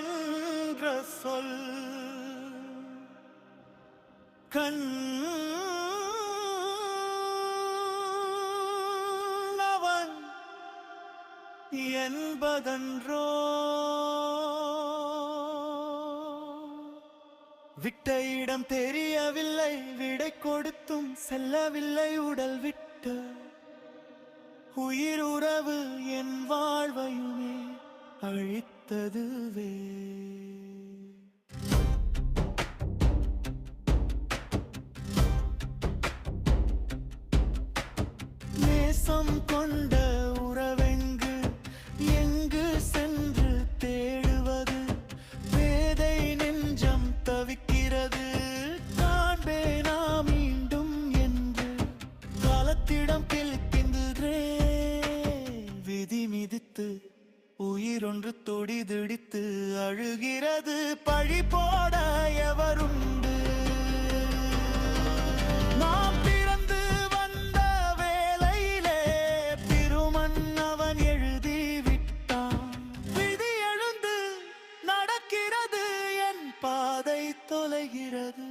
என்ற சொல் கண்ணவன் என்பதன்றோ விட்ட இடம் தெரியவில்லை விடை கொடுத்தும் செல்லவில்லை உடல் விட்டு. உயிர் உறவு என் வாழ்வையுமே அழித்ததுவே நேசம் கொண்ட உறவெங்கு எங்கு சென்று தேடுவது? வேதை நெஞ்சம் தவிக்கிறது. காண்பேனா மீண்டும் என்று. காலத்திடம் கிழக்கின்றே என்று துடிதுடித்து அழுகிறது. பழி போட எவருண்டு? நாம் பிறந்து வந்த வேலையிலே திருமண் அவன் எழுதி விட்டான் விதி எழுந்து நடக்கிறது என் பாதை தொலைகிறது.